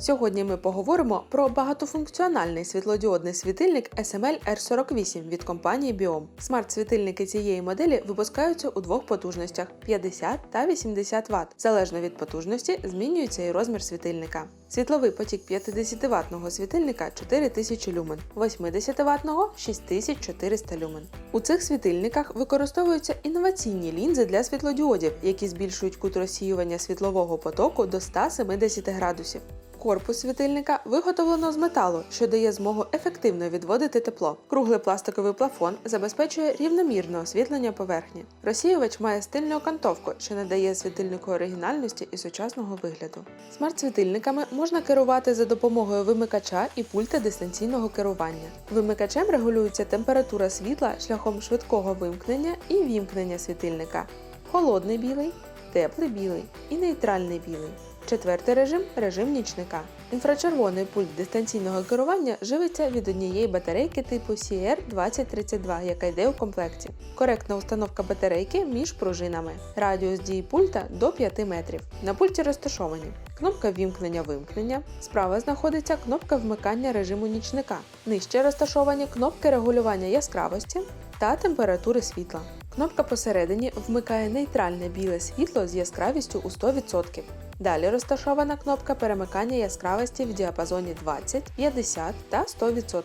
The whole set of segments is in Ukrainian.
Сьогодні ми поговоримо про багатофункціональний світлодіодний світильник SML R48 від компанії Biom. Смарт-світильники цієї моделі випускаються у двох потужностях 50 та 80 Вт. Залежно від потужності змінюється і розмір світильника. Світловий потік 50 ваттного світильника 4000 люмен, 80 ваттного 6400 люмен. У цих світильниках використовуються інноваційні лінзи для світлодіодів, які збільшують кут розсіювання світлового потоку до 170 градусів. Корпус світильника виготовлено з металу, що дає змогу ефективно відводити тепло. Круглий пластиковий плафон забезпечує рівномірне освітлення поверхні. Розсіювач має стильну окантовку, що надає світильнику оригінальності і сучасного вигляду. Смарт-світильниками можна керувати за допомогою вимикача і пульта дистанційного керування. Вимикачем регулюється температура світла шляхом швидкого вимкнення і вімкнення світильника. Холодний білий, теплий білий і нейтральний білий. Четвертий режим режим нічника. Інфрачервоний пульт дистанційного керування живиться від однієї батарейки типу CR2032, яка йде у комплекті. Коректна установка батарейки між пружинами. Радіус дії пульта до 5 метрів. На пульті розташовані кнопка вімкнення-вимкнення. Справа знаходиться кнопка вмикання режиму нічника. Нижче розташовані кнопки регулювання яскравості та температури світла. Кнопка посередині вмикає нейтральне біле світло з яскравістю у 100%. Далі розташована кнопка перемикання яскравості в діапазоні 20, 50 та 100%.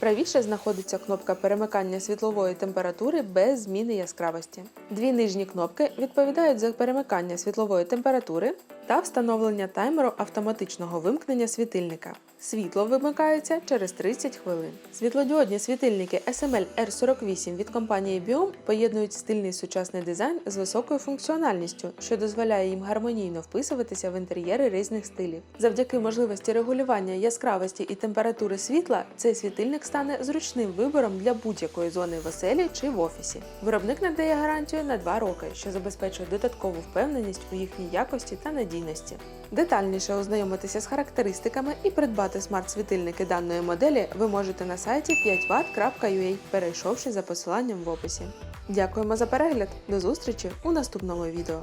Правіше знаходиться кнопка перемикання світлової температури без зміни яскравості. Дві нижні кнопки відповідають за перемикання світлової температури та встановлення таймеру автоматичного вимкнення світильника. Світло вимикається через 30 хвилин. Світлодіодні світильники SML R48 від компанії Biom поєднують стильний сучасний дизайн з високою функціональністю, що дозволяє їм гармонійно вписуватися в інтер'єри різних стилів. Завдяки можливості регулювання яскравості і температури світла, цей світильник стане зручним вибором для будь-якої зони в оселі чи в офісі. Виробник надає гарантію на 2 роки, що забезпечує додаткову впевненість у їхній якості та надійності. Детальніше ознайомитися з характеристиками і придбати смарт-світильники даної моделі ви можете на сайті 5watt.ua, перейшовши за посиланням в описі. Дякуємо за перегляд! До зустрічі у наступному відео!